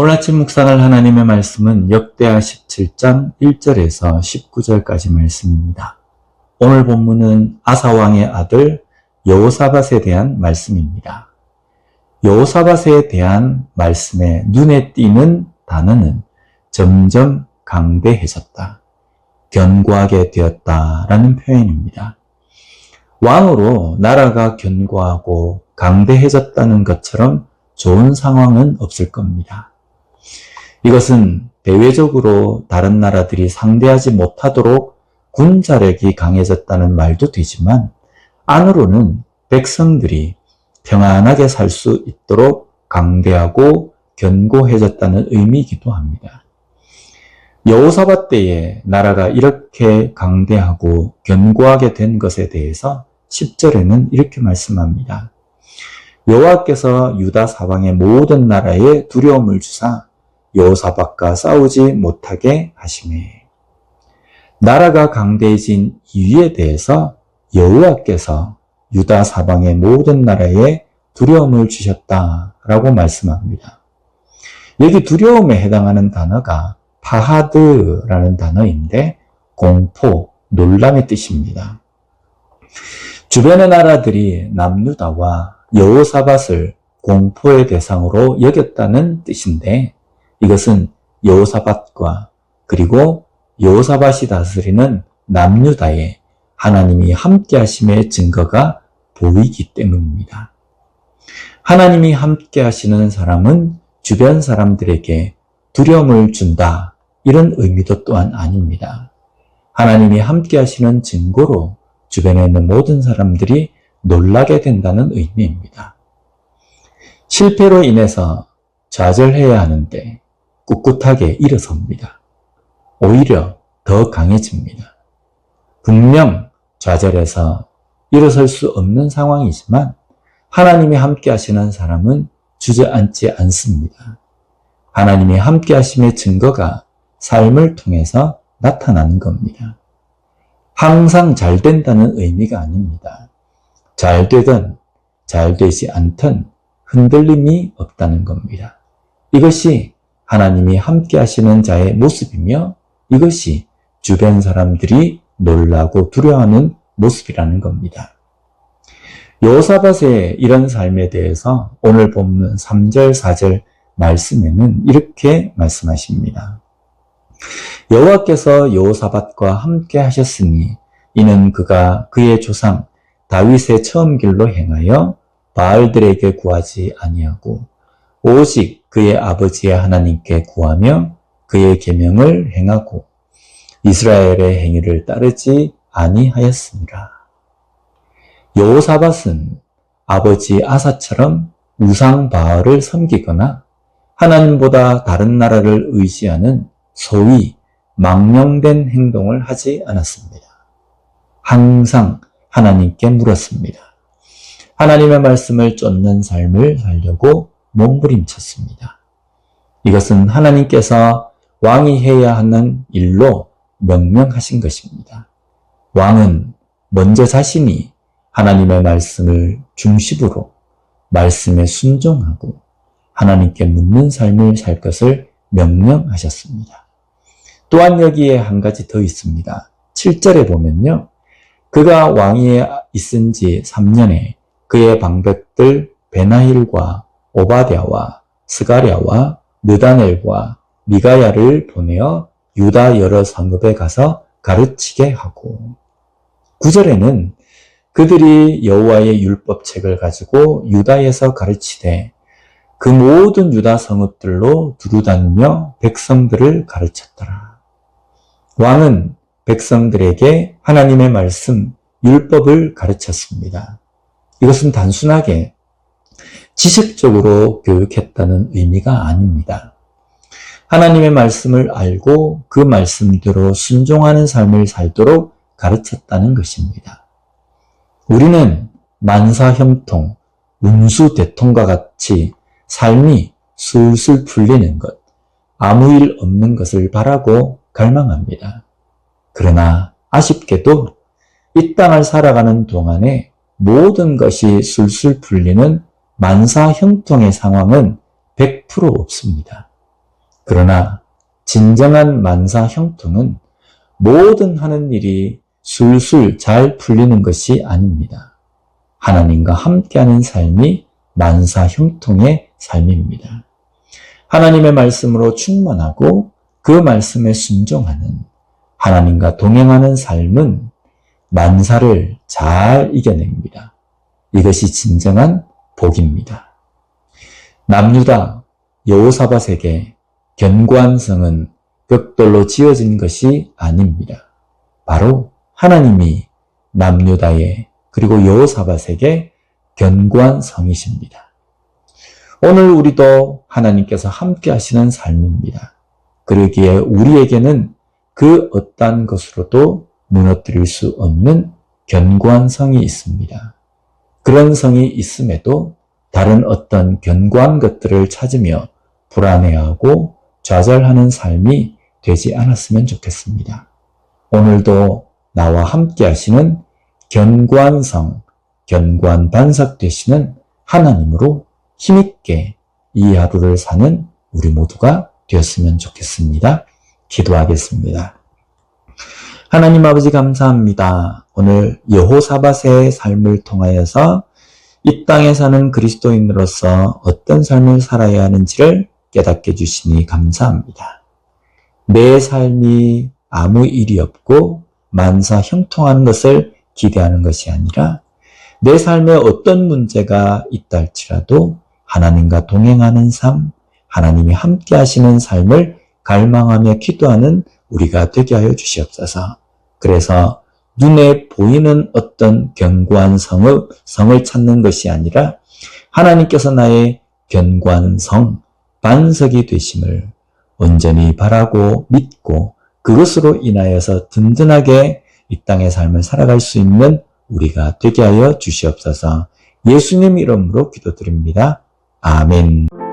오늘 아침 묵상할 하나님의 말씀은 역대하 17장 1절에서 19절까지 말씀입니다. 오늘 본문은 아사왕의 아들 여호사밧에 대한 말씀입니다. 여호사밧에 대한 말씀에 눈에 띄는 단어는 점점 강대해졌다. 견고하게 되었다라는 표현입니다. 왕으로 나라가 견고하고 강대해졌다는 것처럼 좋은 상황은 없을 겁니다. 이것은 대외적으로 다른 나라들이 상대하지 못하도록 군자력이 강해졌다는 말도 되지만 안으로는 백성들이 평안하게 살 수 있도록 강대하고 견고해졌다는 의미이기도 합니다. 여호사밧 때에 나라가 이렇게 강대하고 견고하게 된 것에 대해서 10절에는 이렇게 말씀합니다. 여호와께서 유다 사방의 모든 나라에 두려움을 주사 여호사밧과 싸우지 못하게 하심에 나라가 강대해진 이유에 대해서 여호와께서 유다 사방의 모든 나라에 두려움을 주셨다라고 말씀합니다. 여기 두려움에 해당하는 단어가 파하드라는 단어인데 공포, 놀람의 뜻입니다. 주변의 나라들이 남유다와 여호사밧을 공포의 대상으로 여겼다는 뜻인데 이것은 여호사밧과 그리고 여호사밧이 다스리는 남유다에 하나님이 함께 하심의 증거가 보이기 때문입니다. 하나님이 함께 하시는 사람은 주변 사람들에게 두려움을 준다. 이런 의미도 또한 아닙니다. 하나님이 함께 하시는 증거로 주변에 있는 모든 사람들이 놀라게 된다는 의미입니다. 실패로 인해서 좌절해야 하는데 꿋꿋하게 일어섭니다. 오히려 더 강해집니다. 분명 좌절해서 일어설 수 없는 상황이지만 하나님이 함께 하시는 사람은 주저앉지 않습니다. 하나님이 함께 하심의 증거가 삶을 통해서 나타나는 겁니다. 항상 잘 된다는 의미가 아닙니다. 잘 되든 잘 되지 않든 흔들림이 없다는 겁니다. 이것이 하나님이 함께 하시는 자의 모습이며 이것이 주변 사람들이 놀라고 두려워하는 모습이라는 겁니다. 여호사밧의 이런 삶에 대해서 오늘 본문 3절, 4절 말씀에는 이렇게 말씀하십니다. 여호와께서 여호사밧과 함께 하셨으니 이는 그가 그의 조상 다윗의 처음 길로 행하여 바알들에게 구하지 아니하고 오직 그의 아버지의 하나님께 구하며 그의 계명을 행하고 이스라엘의 행위를 따르지 아니하였습니다. 여호사밧은 아버지 아사처럼 우상 바알을 섬기거나 하나님보다 다른 나라를 의지하는 소위 망령된 행동을 하지 않았습니다. 항상 하나님께 물었습니다. 하나님의 말씀을 쫓는 삶을 살려고 몸부림쳤습니다. 이것은 하나님께서 왕이 해야 하는 일로 명명하신 것입니다. 왕은 먼저 자신이 하나님의 말씀을 중심으로 말씀에 순종하고 하나님께 묻는 삶을 살 것을 명령하셨습니다. 또한 여기에 한 가지 더 있습니다. 7절에 보면요. 그가 왕위에 있은 지 3년에 그의 방백들 베나힐과 오바댜와 스가랴와 느다넬과 미가야를 보내어 유다 여러 성읍에 가서 가르치게 하고 9절에는 그들이 여호와의 율법책을 가지고 유다에서 가르치되 그 모든 유다 성읍들로 두루다니며 백성들을 가르쳤더라. 왕은 백성들에게 하나님의 말씀, 율법을 가르쳤습니다. 이것은 단순하게 지식적으로 교육했다는 의미가 아닙니다. 하나님의 말씀을 알고 그 말씀대로 순종하는 삶을 살도록 가르쳤다는 것입니다. 우리는 만사형통, 운수대통과 같이 삶이 술술 풀리는 것, 아무 일 없는 것을 바라고 갈망합니다. 그러나 아쉽게도 이 땅을 살아가는 동안에 모든 것이 술술 풀리는 만사 형통의 상황은 100% 없습니다. 그러나 진정한 만사 형통은 모든 하는 일이 술술 잘 풀리는 것이 아닙니다. 하나님과 함께하는 삶이 만사 형통의 삶입니다. 하나님의 말씀으로 충만하고 그 말씀에 순종하는 하나님과 동행하는 삶은 만사를 잘 이겨냅니다. 이것이 진정한 복입니다. 남유다 여호사밧에게 견고한 성은 벽돌로 지어진 것이 아닙니다. 바로 하나님이 남유다에 그리고 여호사밧에게 견고한 성이십니다. 오늘 우리도 하나님께서 함께 하시는 삶입니다. 그러기에 우리에게는 그 어떠한 것으로도 무너뜨릴 수 없는 견고한 성이 있습니다. 그런 성이 있음에도 다른 어떤 견고한 것들을 찾으며 불안해하고 좌절하는 삶이 되지 않았으면 좋겠습니다. 오늘도 나와 함께 하시는 견고한 성, 견고한 반석 되시는 하나님으로 힘있게 이 하루를 사는 우리 모두가 되었으면 좋겠습니다. 기도하겠습니다. 하나님 아버지 감사합니다. 오늘 여호사밧의 삶을 통하여서 이 땅에 사는 그리스도인으로서 어떤 삶을 살아야 하는지를 깨닫게 주시니 감사합니다. 내 삶이 아무 일이 없고 만사 형통하는 것을 기대하는 것이 아니라 내 삶에 어떤 문제가 있다 할지라도 하나님과 동행하는 삶, 하나님이 함께 하시는 삶을 갈망하며 기도하는 우리가 되게 하여 주시옵소서. 그래서 눈에 보이는 어떤 견고한 성을, 성을 찾는 것이 아니라 하나님께서 나의 견고한 성, 반석이 되심을 온전히 바라고 믿고 그것으로 인하여서 든든하게 이 땅의 삶을 살아갈 수 있는 우리가 되게 하여 주시옵소서 예수님 이름으로 기도드립니다. 아멘.